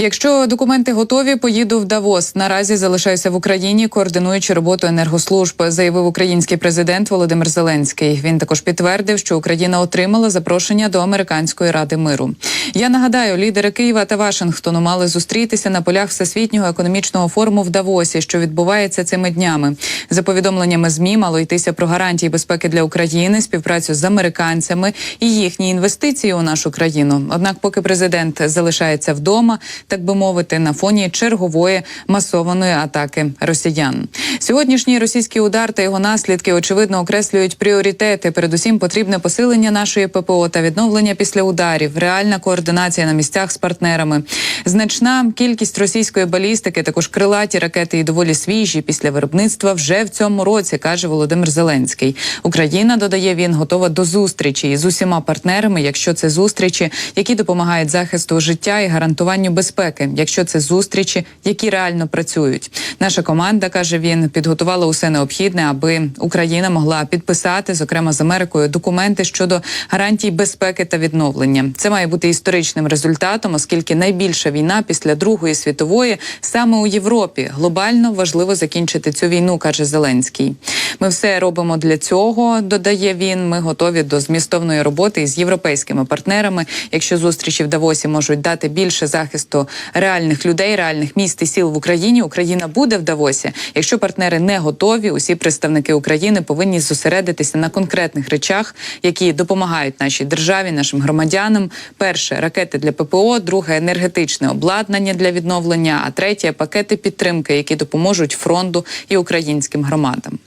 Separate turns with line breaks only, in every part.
Якщо документи готові, поїду в Давос. Наразі залишаюся в Україні, координуючи роботу енергослужб, заявив український президент Володимир Зеленський. Він також підтвердив, що Україна отримала запрошення до американської ради миру. Я нагадаю, лідери Києва та Вашингтону мали зустрітися на полях всесвітнього економічного форуму в Давосі, що відбувається цими днями. За повідомленнями змі мало йтися про гарантії безпеки для України, співпрацю з американцями і їхні інвестиції у нашу країну. Однак, поки президент залишається вдома, так би мовити, на фоні чергової масованої атаки росіян. Сьогоднішній російський удар та його наслідки очевидно окреслюють пріоритети. Передусім, потрібне посилення нашої ППО та відновлення після ударів, реальна координація на місцях з партнерами, значна кількість російської балістики, також крилаті ракети і доволі свіжі після виробництва вже в цьому році, каже Володимир Зеленський. Україна додає він готова до зустрічі з усіма партнерами, якщо це зустрічі, які допомагають захисту життя і гарантуванню безпеки, якщо це зустрічі, які реально працюють. Наша команда каже він, підготувала усе необхідне, аби Україна могла підписати, зокрема з Америкою, документи щодо гарантій безпеки та відновлення. Це має бути історичним результатом, оскільки найбільша війна після Другої світової саме у Європі. Глобально важливо закінчити цю війну, каже Зеленський. Ми все робимо для цього, додає він. Ми готові до змістовної роботи із європейськими партнерами. Якщо зустрічі в Давосі можуть дати більше захисту реальних людей, реальних міст і сіл в Україні, Україна буде в Давосі. Якщо партнери не готові, усі представники України повинні зосередитися на конкретних речах, які допомагають нашій державі, нашим громадянам. Перше ракети для ППО, друге енергетичне обладнання для відновлення, а третє пакети підтримки, які допоможуть фронту і українським громадам.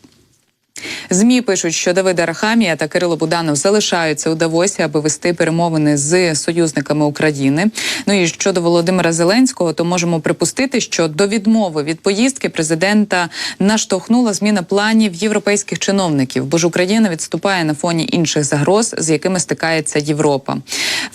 Змі пишуть, що Давида Рахамія та Кирило Буданов залишаються у Давосі, аби вести перемовини з союзниками України. Ну і щодо Володимира Зеленського, то можемо припустити, що до відмови від поїздки президента наштовхнула зміна планів європейських чиновників, бо ж Україна відступає на фоні інших загроз, з якими стикається Європа.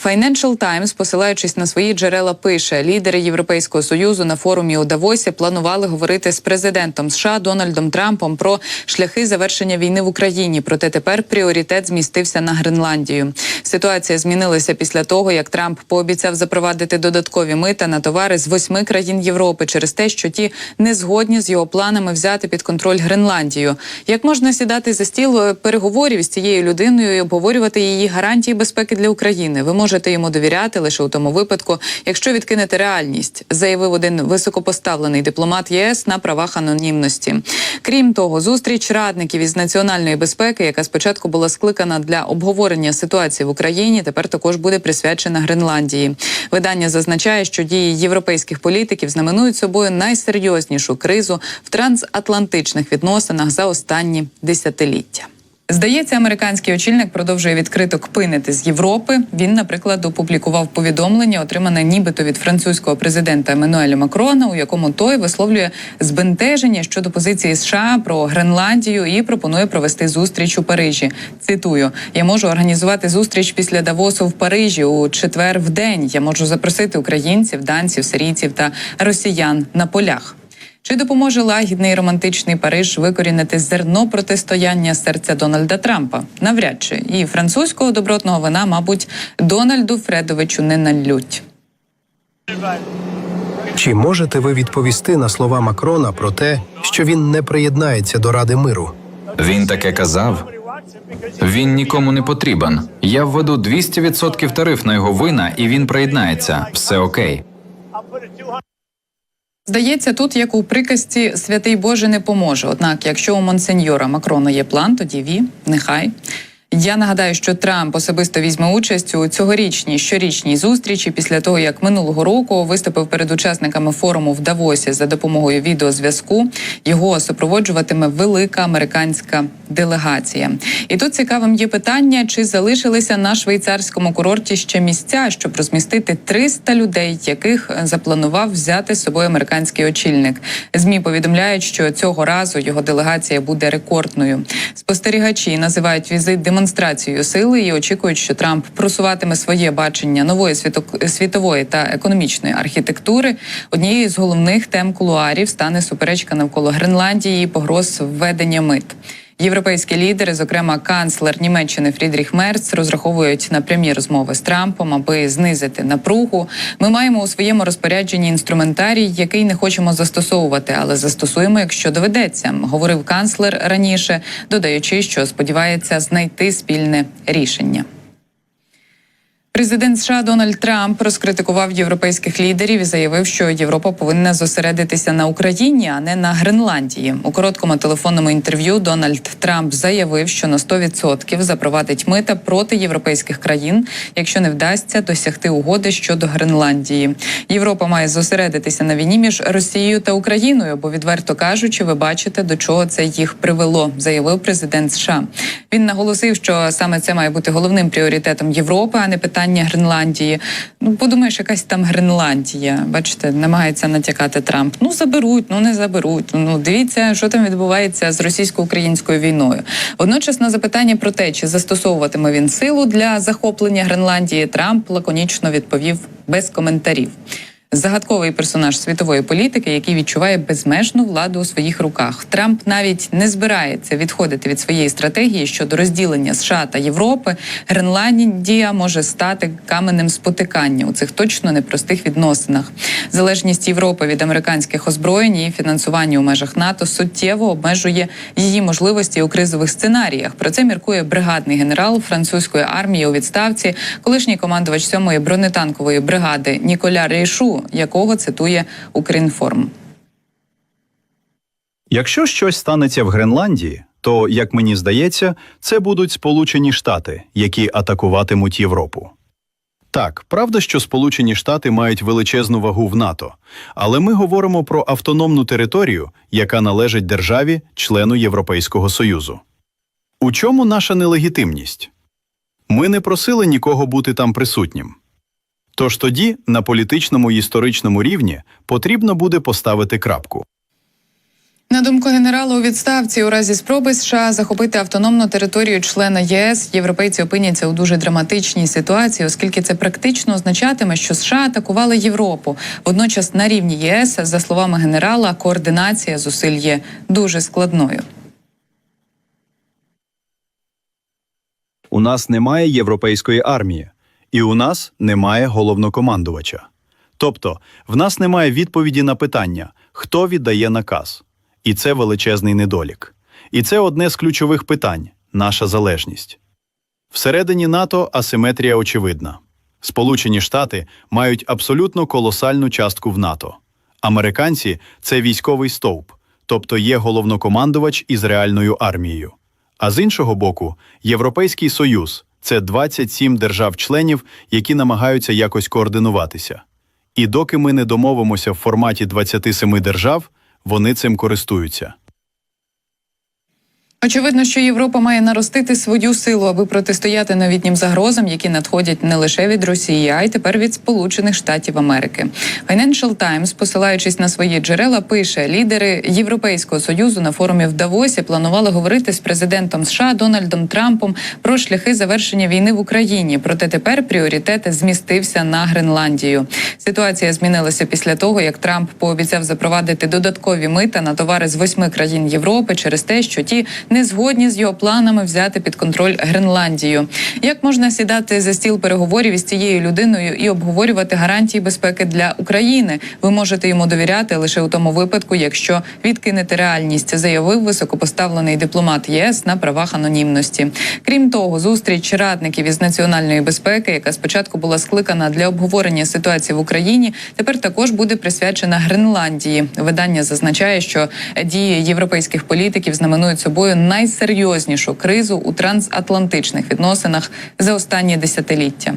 Financial Times, посилаючись на свої джерела, пише: лідери Європейського союзу на форумі у Давосі планували говорити з президентом США Дональдом Трампом про шляхи завершення війни в Україні. Проте тепер пріоритет змістився на Гренландію. Ситуація змінилася після того, як Трамп пообіцяв запровадити додаткові мита на товари з восьми країн Європи через те, що ті не згодні з його планами взяти під контроль Гренландію. Як можна сідати за стіл е, переговорів з цією людиною і обговорювати її гарантії безпеки для України? Ви можете йому довіряти лише у тому випадку, якщо відкинете реальність, заявив один високопоставлений дипломат ЄС на правах анонімності. Крім того, зустріч радників із національної безпеки, яка спочатку була скликана для обговорення ситуації в Україні, тепер також буде присвячена Гренландії. Видання зазначає, що дії європейських політиків знаменують собою найсерйознішу кризу в трансатлантичних відносинах за останні десятиліття. Здається, американський очільник продовжує відкрито кпинити з Європи. Він, наприклад, опублікував повідомлення, отримане нібито від французького президента Еммануеля Макрона, у якому той висловлює збентеження щодо позиції США про Гренландію і пропонує провести зустріч у Парижі. Цитую: я можу організувати зустріч після Давосу в Парижі у четвер в день. Я можу запросити українців, данців, сирійців та росіян на полях. Чи допоможе лагідний романтичний Париж викорінити зерно протистояння серця Дональда Трампа? Навряд чи і французького добротного вина, мабуть, Дональду Фредовичу не налють.
Чи можете ви відповісти на слова Макрона про те, що він не приєднається до Ради миру?
Він таке казав. Він нікому не потрібен. Я введу 200% тариф на його вина, і він приєднається. Все окей.
Здається, тут як у приказці святий Боже не поможе. Однак, якщо у монсеньора Макрона є план, тоді ві, нехай. Я нагадаю, що Трамп особисто візьме участь у цьогорічній щорічній зустрічі після того, як минулого року виступив перед учасниками форуму в Давосі за допомогою відеозв'язку. Його супроводжуватиме велика американська делегація. І тут цікавим є питання, чи залишилися на швейцарському курорті ще місця, щоб розмістити 300 людей, яких запланував взяти з собою американський очільник. Змі повідомляють, що цього разу його делегація буде рекордною. Спостерігачі називають візит демонстрацією сили і очікують, що Трамп просуватиме своє бачення нової світо- світової та економічної архітектури. Однією з головних тем кулуарів стане суперечка навколо Гренландії і погроз введення мит. Європейські лідери, зокрема канцлер Німеччини Фрідріх Мерц, розраховують на прямі розмови з Трампом, аби знизити напругу. Ми маємо у своєму розпорядженні інструментарій, який не хочемо застосовувати, але застосуємо, якщо доведеться, говорив канцлер раніше, додаючи, що сподівається знайти спільне рішення. Президент США Дональд Трамп розкритикував європейських лідерів і заявив, що Європа повинна зосередитися на Україні, а не на Гренландії. У короткому телефонному інтерв'ю Дональд Трамп заявив, що на 100% запровадить мита проти європейських країн, якщо не вдасться досягти угоди щодо Гренландії. Європа має зосередитися на війні між Росією та Україною, бо відверто кажучи, ви бачите, до чого це їх привело, заявив президент США. Він наголосив, що саме це має бути головним пріоритетом Європи, а не питання Гренландії. Ну подумаєш, якась там Гренландія. Бачите, намагається натякати Трамп. Ну заберуть, ну не заберуть. Ну дивіться, що там відбувається з російсько-українською війною. Водночас на запитання про те, чи застосовуватиме він силу для захоплення Гренландії, Трамп лаконічно відповів без коментарів. Загадковий персонаж світової політики, який відчуває безмежну владу у своїх руках. Трамп навіть не збирається відходити від своєї стратегії щодо розділення США та Європи. Гренландія може стати каменем спотикання у цих точно непростих відносинах. Залежність Європи від американських озброєнь і фінансування у межах НАТО суттєво обмежує її можливості у кризових сценаріях. Про це міркує бригадний генерал французької армії у відставці, колишній командувач сьомої бронетанкової бригади Ніколя Рейшу, якого цитує Укрінформ.
Якщо щось станеться в Гренландії, то, як мені здається, це будуть Сполучені Штати, які атакуватимуть Європу. Так, правда, що Сполучені Штати мають величезну вагу в НАТО, але ми говоримо про автономну територію, яка належить державі, члену Європейського Союзу. У чому наша нелегітимність? Ми не просили нікого бути там присутнім. Тож тоді, на політичному і історичному рівні, потрібно буде поставити крапку.
На думку генерала у відставці, у разі спроби США захопити автономну територію члена ЄС, європейці опиняться у дуже драматичній ситуації, оскільки це практично означатиме, що США атакували Європу. Водночас на рівні ЄС, за словами генерала, координація зусиль є дуже складною.
У нас немає європейської армії, і у нас немає головнокомандувача. Тобто, в нас немає відповіді на питання, хто віддає наказ. І це величезний недолік. І це одне з ключових питань наша залежність. Всередині НАТО асиметрія очевидна. Сполучені Штати мають абсолютно колосальну частку в НАТО. Американці це військовий стовп, тобто є головнокомандувач із реальною армією. А з іншого боку, Європейський Союз це 27 держав-членів, які намагаються якось координуватися. І доки ми не домовимося в форматі 27 держав, вони цим користуються.
Очевидно, що Європа має наростити свою силу, аби протистояти новітнім загрозам, які надходять не лише від Росії, а й тепер від Сполучених Штатів Америки. Financial Times, посилаючись на свої джерела, пише: лідери Європейського союзу на форумі в Давосі планували говорити з президентом США Дональдом Трампом про шляхи завершення війни в Україні. Проте тепер пріоритет змістився на Гренландію. Ситуація змінилася після того, як Трамп пообіцяв запровадити додаткові мита на товари з восьми країн Європи через те, що ті не згодні з його планами взяти під контроль Гренландію. Як можна сідати за стіл переговорів із цією людиною і обговорювати гарантії безпеки для України? Ви можете йому довіряти лише у тому випадку, якщо відкинете реальність, заявив високопоставлений дипломат ЄС на правах анонімності. Крім того, зустріч радників із національної безпеки, яка спочатку була скликана для обговорення ситуації в Україні, тепер також буде присвячена Гренландії. Видання зазначає, що дії європейських політиків знаменують собою найсерйознішу кризу у трансатлантичних відносинах за останні десятиліття.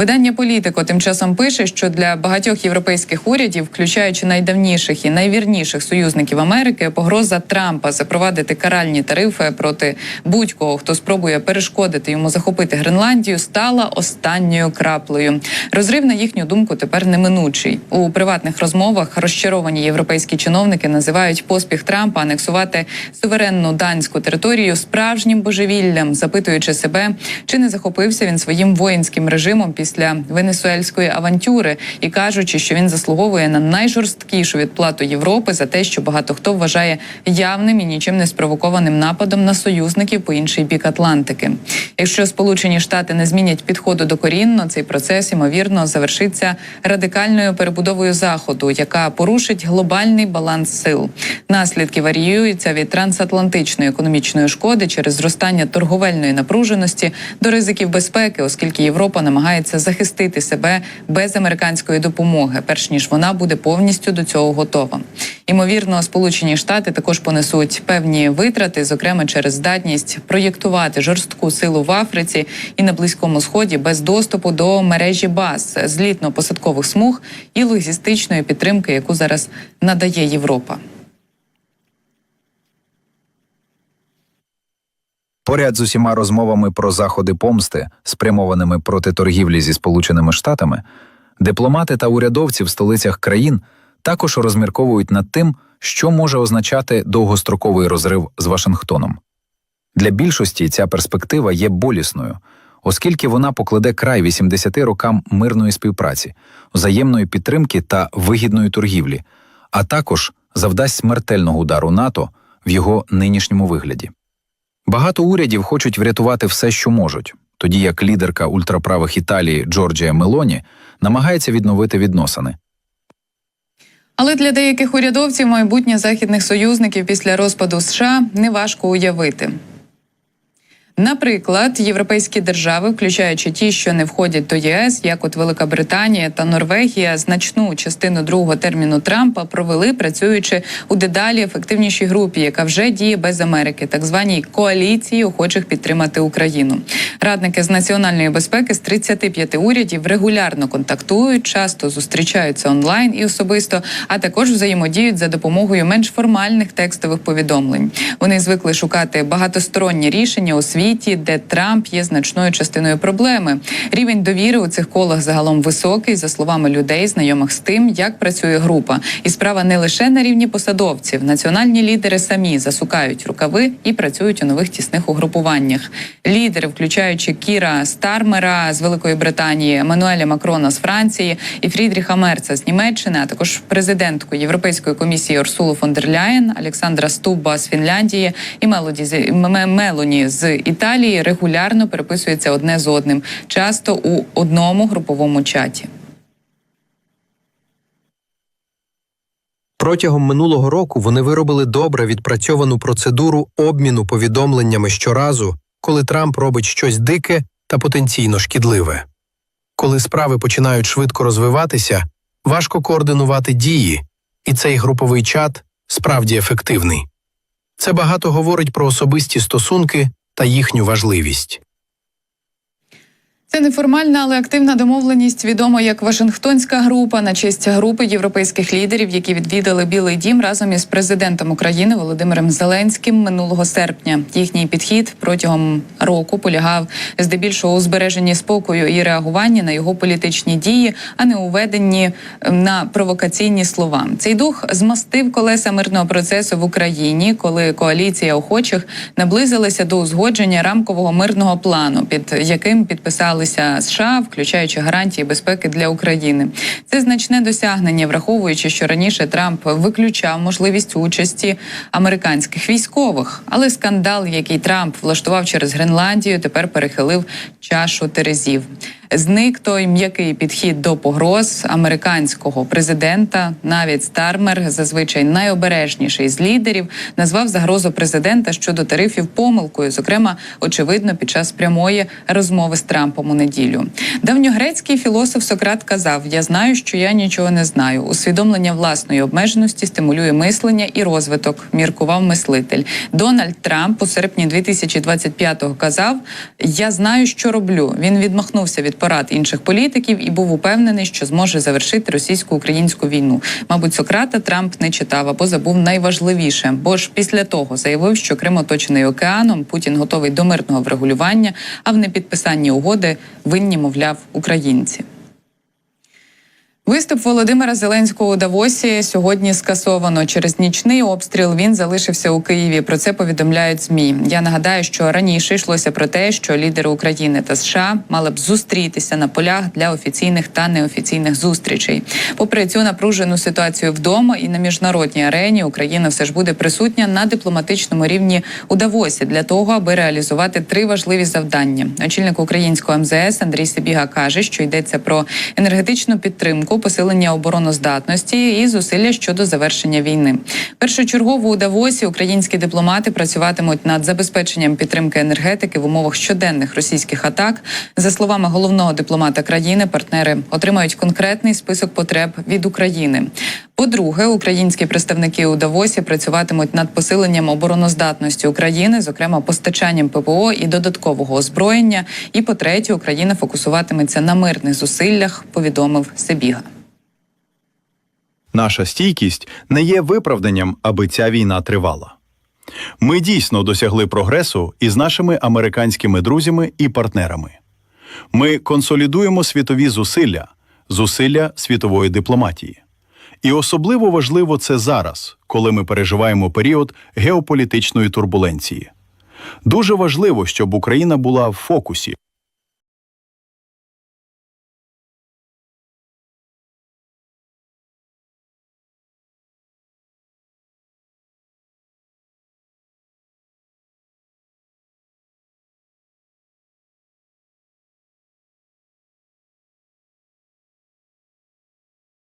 Видання Політико тим часом пише, що для багатьох європейських урядів, включаючи найдавніших і найвірніших союзників Америки, погроза Трампа запровадити каральні тарифи проти будь-кого, хто спробує перешкодити йому захопити Гренландію, стала останньою краплею. Розрив на їхню думку тепер неминучий. У приватних розмовах розчаровані європейські чиновники називають поспіх Трампа анексувати суверенну данську територію справжнім божевіллям, запитуючи себе, чи не захопився він своїм воїнським режимом після після венесуельської авантюри і кажучи, що він заслуговує на найжорсткішу відплату Європи за те, що багато хто вважає явним і нічим не спровокованим нападом на союзників по інший бік Атлантики. Якщо Сполучені Штати не змінять підходу докорінно, цей процес ймовірно завершиться радикальною перебудовою заходу, яка порушить глобальний баланс сил. Наслідки варіюються від трансатлантичної економічної шкоди через зростання торговельної напруженості до ризиків безпеки, оскільки Європа намагається захистити себе без американської допомоги, перш ніж вона буде повністю до цього готова. Ймовірно, Сполучені Штати також понесуть певні витрати, зокрема через здатність проєктувати жорстку силу в Африці і на близькому сході без доступу до мережі баз, злітно-посадкових смуг і логістичної підтримки, яку зараз надає Європа.
Поряд з усіма розмовами про заходи помсти, спрямованими проти торгівлі зі Сполученими Штатами, дипломати та урядовці в столицях країн також розмірковують над тим, що може означати довгостроковий розрив з Вашингтоном. Для більшості ця перспектива є болісною, оскільки вона покладе край 80 рокам мирної співпраці, взаємної підтримки та вигідної торгівлі, а також завдасть смертельного удару НАТО в його нинішньому вигляді. Багато урядів хочуть врятувати все, що можуть, тоді як лідерка ультраправих Італії Джорджія Мелоні намагається відновити відносини.
Але для деяких урядовців майбутнє західних союзників після розпаду США неважко уявити. Наприклад, європейські держави, включаючи ті, що не входять до ЄС, як от Велика Британія та Норвегія, значну частину другого терміну Трампа провели, працюючи у дедалі ефективнішій групі, яка вже діє без Америки, так званій коаліції охочих підтримати Україну. Радники з національної безпеки з 35 урядів регулярно контактують, часто зустрічаються онлайн і особисто, а також взаємодіють за допомогою менш формальних текстових повідомлень. Вони звикли шукати багатосторонні рішення у світі, де Трамп є значною частиною проблеми. Рівень довіри у цих колах загалом високий, за словами людей, знайомих з тим, як працює група. І справа не лише на рівні посадовців. Національні лідери самі засукають рукави і працюють у нових тісних угрупуваннях. Лідери, включаючи Кіра Стармера з Великої Британії, Еммануеля Макрона з Франції і Фрідріха Мерца з Німеччини, а також президентку Європейської комісії Урсулу фон дер Ляєн, Олександра Стубба з Фінляндії і Мелоді з Мелоні з Італії регулярно переписуються одне з одним, часто у одному груповому чаті.
Протягом минулого року вони виробили добре відпрацьовану процедуру обміну повідомленнями щоразу, коли Трамп робить щось дике та потенційно шкідливе. Коли справи починають швидко розвиватися, важко координувати дії, і цей груповий чат справді ефективний. Це багато говорить про особисті стосунки та їхню важливість.
Це неформальна, але активна домовленість, відома як Вашингтонська група на честь групи європейських лідерів, які відвідали Білий Дім разом із президентом України Володимиром Зеленським минулого серпня. Їхній підхід протягом року полягав здебільшого у збереженні спокою і реагуванні на його політичні дії, а не у ем, на провокаційні слова. Цей дух змастив колеса мирного процесу в Україні, коли коаліція охочих наблизилася до узгодження рамкового мирного плану, під яким підписалися США, включаючи гарантії безпеки для України. Це значне досягнення, враховуючи, що раніше Трамп виключав можливість участі американських військових. Але скандал, який Трамп влаштував через Гренландію, тепер перехилив чашу терезів. Зник той м'який підхід до погроз американського президента. Навіть Стармер, зазвичай найобережніший з лідерів, назвав загрозу президента щодо тарифів помилкою, зокрема, очевидно, під час прямої розмови з Трампом у неділю. Давньогрецький філософ Сократ казав: Я знаю, що я нічого не знаю. Усвідомлення власної обмеженості стимулює мислення і розвиток. Міркував мислитель. Дональд Трамп у серпні 2025-го казав: Я знаю, що роблю. Він відмахнувся від порад інших політиків і був упевнений, що зможе завершити російсько-українську війну. Мабуть, Сократа Трамп не читав або забув найважливіше, бо ж після того заявив, що Крим оточений океаном, Путін готовий до мирного врегулювання, а в непідписанні угоди винні, мовляв, українці. Виступ Володимира Зеленського у Давосі сьогодні скасовано. Через нічний обстріл він залишився у Києві. Про це повідомляють змі. Я нагадаю, що раніше йшлося про те, що лідери України та США мали б зустрітися на полях для офіційних та неофіційних зустрічей. Попри цю напружену ситуацію вдома і на міжнародній арені, Україна все ж буде присутня на дипломатичному рівні у Давосі для того, аби реалізувати три важливі завдання. Очільник українського МЗС Андрій Сибіга каже, що йдеться про енергетичну підтримку, посилення обороноздатності і зусилля щодо завершення війни. Першочергово у Давосі українські дипломати працюватимуть над забезпеченням підтримки енергетики в умовах щоденних російських атак. За словами головного дипломата країни, партнери отримають конкретний список потреб від України. По-друге, українські представники у Давосі працюватимуть над посиленням обороноздатності України, зокрема постачанням ППО і додаткового озброєння. І по-третє, Україна фокусуватиметься на мирних зусиллях, повідомив Себіга.
Наша стійкість не є виправданням, аби ця війна тривала. Ми дійсно досягли прогресу із нашими американськими друзями і партнерами. Ми консолідуємо світові зусилля, зусилля світової дипломатії. І особливо важливо це зараз, коли ми переживаємо період геополітичної турбуленції. Дуже важливо, щоб Україна була в фокусі.